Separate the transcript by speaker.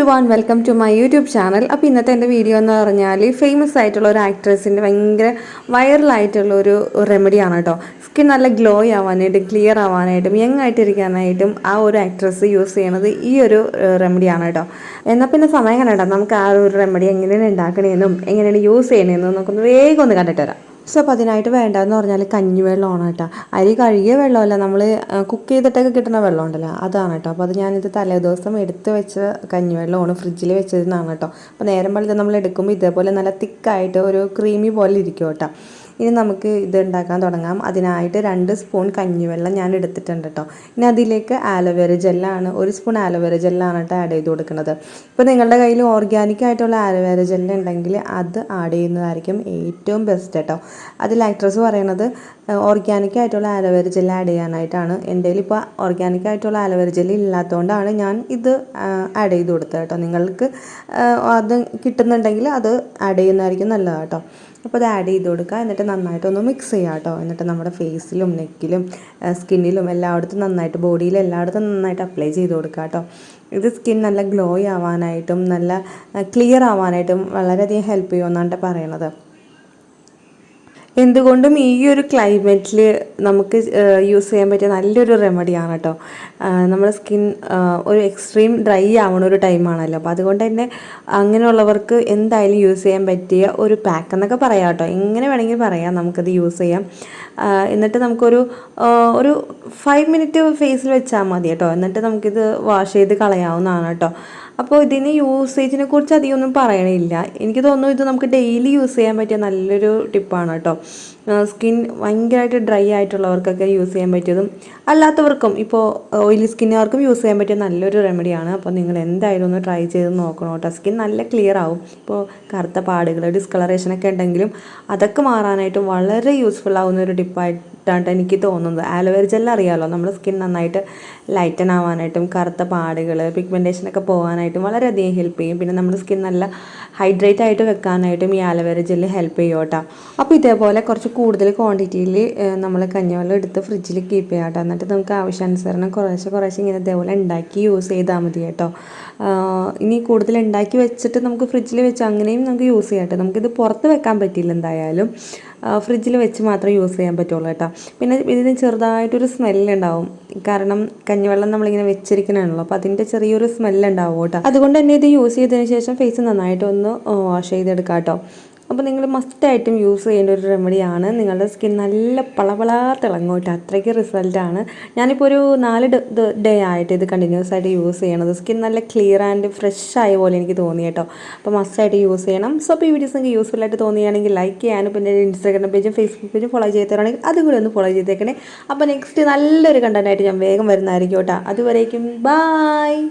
Speaker 1: Everyone welcome to my YouTube channel അപ്പോൾ ഇന്നത്തെ എന്റെ വീഡിയോ എന്ന് പറഞ്ഞാൽ ഫേമസ് ആയിട്ടുള്ള ഒരു ആക്ട്രസിന്റെ ഭയങ്കര വൈറലായിട്ടുള്ള ഒരു റെമഡിയാണ് കേട്ടോ സ്കിൻ നല്ല ഗ്ലോ ആവാനായിട്ടും ക്ലിയർ ആവാനായിട്ടും യങ് ആയിട്ടിരിക്കാനായിട്ടും ആ ഒരു ആക്ട്രസ് യൂസ് ചെയ്യണത് ഈ ഒരു റെമഡിയാണ് കേട്ടോ എന്നാൽ പിന്നെ സമയം കണ്ടോ നമുക്ക് ആ ഒരു റെമഡി എങ്ങനെയാണ് ഉണ്ടാക്കണേന്നും എങ്ങനെയാണ് യൂസ് ചെയ്യണേന്നും നമുക്കൊന്ന് വേഗം ഒന്ന് കണ്ടിട്ട് വരാം. സോ അപ്പോൾ അതിനായിട്ട് വേണ്ടതെന്ന് പറഞ്ഞാൽ കഞ്ഞിവെള്ളമാണ് കേട്ടോ അരി കഴുകിയ വെള്ളമല്ല നമ്മൾ കുക്ക് ചെയ്തിട്ടൊക്കെ കിട്ടുന്ന വെള്ളം ഉണ്ടല്ലോ അതാണ് കേട്ടോ അപ്പോൾ അത് ഞാനിത് തലേദിവസം എടുത്ത് വെച്ച കഞ്ഞിവെള്ളമാണ് ഫ്രിഡ്ജിൽ വെച്ചതെന്നാണ് കേട്ടോ. അപ്പോൾ നേരം വെളുത്ത് നമ്മൾ എടുക്കുമ്പോൾ ഇതേപോലെ നല്ല തിക്കായിട്ട് ഒരു ക്രീമി പോലെ ഇരിക്കും കേട്ടോ ഇനി നമുക്ക് ഇത് ഉണ്ടാക്കാൻ തുടങ്ങാം. അതിനായിട്ട് രണ്ട് സ്പൂൺ കഞ്ഞിവെള്ളം ഞാൻ എടുത്തിട്ടുണ്ട് കേട്ടോ ഇനി അതിലേക്ക് ആലോവേര ജെല്ലാണ് ഒരു സ്പൂൺ ആലോവേര ജെല്ലാണ് കേട്ടോ ആഡ് ചെയ്ത് കൊടുക്കുന്നത്. ഇപ്പോൾ നിങ്ങളുടെ കയ്യിൽ ഓർഗാനിക് ആയിട്ടുള്ള ആലോവേര ജെല്ല് ഉണ്ടെങ്കിൽ അത് ആഡ് ചെയ്യുന്നതായിരിക്കും ഏറ്റവും ബെസ്റ്റ് കേട്ടോ അതിൽ ആക്ട്രസ് പറയുന്നത് ഓർഗാനിക് ആയിട്ടുള്ള ആലോവേര ജെല്ല് ആഡ് ചെയ്യാനായിട്ടാണ്. എന്റെ ഇപ്പോൾ ഓർഗാനിക് ആയിട്ടുള്ള ആലോവേര ജെല്ല് ഇല്ലാത്തതുകൊണ്ടാണ് ഞാൻ ഇത് ആഡ് ചെയ്ത് കൊടുത്തത് കേട്ടോ നിങ്ങൾക്ക് അത് കിട്ടുന്നുണ്ടെങ്കിൽ അത് ആഡ് ചെയ്യുന്നതായിരിക്കും നല്ലത് കേട്ടോ അപ്പോൾ അത് ആഡ് ചെയ്ത് കൊടുക്കുക. എന്നിട്ട് നന്നായിട്ടൊന്ന് മിക്സ് ചെയ്യുക കേട്ടോ. എന്നിട്ട് നമ്മുടെ ഫേസിലും നെക്കിലും സ്കിന്നിലും എല്ലായിടത്തും നന്നായിട്ട് ബോഡിയിൽ എല്ലായിടത്തും നന്നായിട്ട് അപ്ലൈ ചെയ്ത് കൊടുക്കുക കേട്ടോ. ഇത് സ്കിൻ നല്ല ഗ്ലോ ആവാനായിട്ടും നല്ല ക്ലിയർ ആവാനായിട്ടും വളരെയധികം ഹെൽപ്പ് ചെയ്യുമെന്നാണ് പറയണത്. എന്തുകൊണ്ടും ഈ ഒരു ക്ലൈമറ്റിൽ നമുക്ക് യൂസ് ചെയ്യാൻ പറ്റിയ നല്ലൊരു റെമഡിയാണ് കേട്ടോ നമ്മുടെ സ്കിൻ ഒരു എക്സ്ട്രീം ഡ്രൈ ആവണ ഒരു ടൈമാണല്ലോ. അപ്പോൾ അതുകൊണ്ട് തന്നെ അങ്ങനെയുള്ളവർക്ക് എന്തായാലും യൂസ് ചെയ്യാൻ പറ്റിയ ഒരു പാക്ക് എന്നൊക്കെ പറയാം കേട്ടോ എങ്ങനെ വേണമെങ്കിൽ പറയാം നമുക്കത് യൂസ് ചെയ്യാം. എന്നിട്ട് നമുക്കൊരു ഒരു ഫൈവ് മിനിറ്റ് ഫേസിൽ വെച്ചാൽ മതി കേട്ടോ എന്നിട്ട് നമുക്കിത് വാഷ് ചെയ്ത് കളയാവുന്നതാണ് കേട്ടോ അപ്പോൾ ഇതിന് യൂസേജിനെ കുറിച്ച് അധികം ഒന്നും പറയണില്ല. എനിക്ക് തോന്നുന്നു ഇത് നമുക്ക് ഡെയിലി യൂസ് ചെയ്യാൻ പറ്റിയ നല്ലൊരു ടിപ്പാണ് കേട്ടോ. സ്കിൻ ഭയങ്കരമായിട്ട് ഡ്രൈ ആയിട്ടുള്ളവർക്കൊക്കെ യൂസ് ചെയ്യാൻ പറ്റിയതും അല്ലാത്തവർക്കും ഇപ്പോൾ ഓയിലി സ്കിന്നുകാർക്കും യൂസ് ചെയ്യാൻ പറ്റിയ നല്ലൊരു റെമഡിയാണ് അപ്പോൾ നിങ്ങൾ എന്തായാലും ഒന്ന് ട്രൈ ചെയ്ത് നോക്കണം കേട്ടോ. സ്കിൻ നല്ല ക്ലിയർ ആവും. ഇപ്പോൾ കറുത്ത പാടുകൾ ഡിസ്കളറേഷനൊക്കെ ഉണ്ടെങ്കിലും അതൊക്കെ മാറാനായിട്ട് വളരെ യൂസ്ഫുൾ ആവുന്ന ഒരു ടിപ്പായിട്ടാണ് എനിക്ക് തോന്നുന്നത്. ആലോവേര ജെല്ല അറിയാമല്ലോ നമ്മുടെ സ്കിൻ നന്നായിട്ട് ലൈറ്റൻ ആവാനായിട്ടും കറുത്ത പാടുകൾ പിഗ്മെന്റേഷനൊക്കെ പോകാനായിട്ടും വളരെയധികം ഹെൽപ്പ് ചെയ്യും. പിന്നെ നമ്മുടെ സ്കിൻ നല്ല ഹൈഡ്രേറ്റ് ആയിട്ട് വെക്കാനായിട്ടും ഈ ആലോവേര ജെല്ല് ഹെൽപ്പ് ചെയ്യും കേട്ടോ അപ്പോൾ ഇതേപോലെ കുറച്ച് കൂടുതൽ ക്വാണ്ടിറ്റിയിൽ നമ്മൾ കഞ്ഞിവെള്ളം എടുത്ത് ഫ്രിഡ്ജിൽ കീപ്പ് ചെയ്യാം കേട്ടോ എന്നിട്ട് നമുക്ക് ആവശ്യാനുസരണം കുറേശ്ശെ കുറേശ്ശെ ഇങ്ങനെ ഇതേപോലെ ഉണ്ടാക്കി യൂസ് ചെയ്താൽ മതി കേട്ടോ. ഇനി കൂടുതൽ ഉണ്ടാക്കി വെച്ചിട്ട് നമുക്ക് ഫ്രിഡ്ജിൽ വെച്ച് അങ്ങനെയും നമുക്ക് യൂസ് ചെയ്യാം കേട്ടോ. നമുക്കിത് പുറത്ത് വെക്കാൻ പറ്റില്ല എന്തായാലും. ഫ്രിഡ്ജിൽ വെച്ച് മാത്രമേ യൂസ് ചെയ്യാൻ പറ്റുള്ളൂ കേട്ടോ. പിന്നെ ഇതിന് ചെറുതായിട്ടൊരു സ്മെല്ലുണ്ടാവും. കാരണം കഞ്ഞിവെള്ളം നമ്മളിങ്ങനെ വെച്ചിരിക്കണമല്ലോ അപ്പോൾ അതിന്റെ ചെറിയൊരു സ്മെല്ലുണ്ടാവും കേട്ടോ. അതുകൊണ്ട് തന്നെ ഇത് യൂസ് ചെയ്തതിന് ശേഷം ഫേസ് നന്നായിട്ടൊന്ന് വാഷ് ചെയ്തെടുക്കാം കേട്ടോ. അപ്പോൾ നിങ്ങൾ മസ്റ്റായിട്ടും യൂസ് ചെയ്യേണ്ട ഒരു റെമഡിയാണ് നിങ്ങളുടെ സ്കിൻ നല്ല പളപള തിളങ്ങോട്ട് അത്രയ്ക്ക് റിസൾട്ടാണ് ഞാനിപ്പോൾ ഒരു നാല് ഡേ ആയിട്ട് ഇത് കണ്ടിന്യൂസ് ആയിട്ട് യൂസ് ചെയ്യണത്. സ്കിൻ നല്ല ക്ലിയർ ആൻഡ് ഫ്രഷ് ആയ പോലെ എനിക്ക് തോന്നി കേട്ടോ. അപ്പോൾ മസ്റ്റായിട്ട് യൂസ് ചെയ്യണം. സോ അപ്പോൾ ഈ വീഡിയോസ് നിങ്ങൾക്ക് യൂസ്ഫുൾ ആയിട്ട് തോന്നിയാണെങ്കിൽ ലൈക്ക് ചെയ്യാനും പിന്നെ ഇൻസ്റ്റാഗ്രാം പേജും ഫേസ്ബുക്ക് പേജും ഫോളോ ചെയ്തവരാണെങ്കിൽ അതും കൂടി ഒന്ന് ഫോളോ ചെയ്തേക്കണേ. അപ്പോൾ നെക്സ്റ്റ് നല്ലൊരു കണ്ടന്റായിട്ട് ഞാൻ വേഗം വരുന്നതായിരിക്കും കേട്ടോ. അതുവരേക്കും ബായ്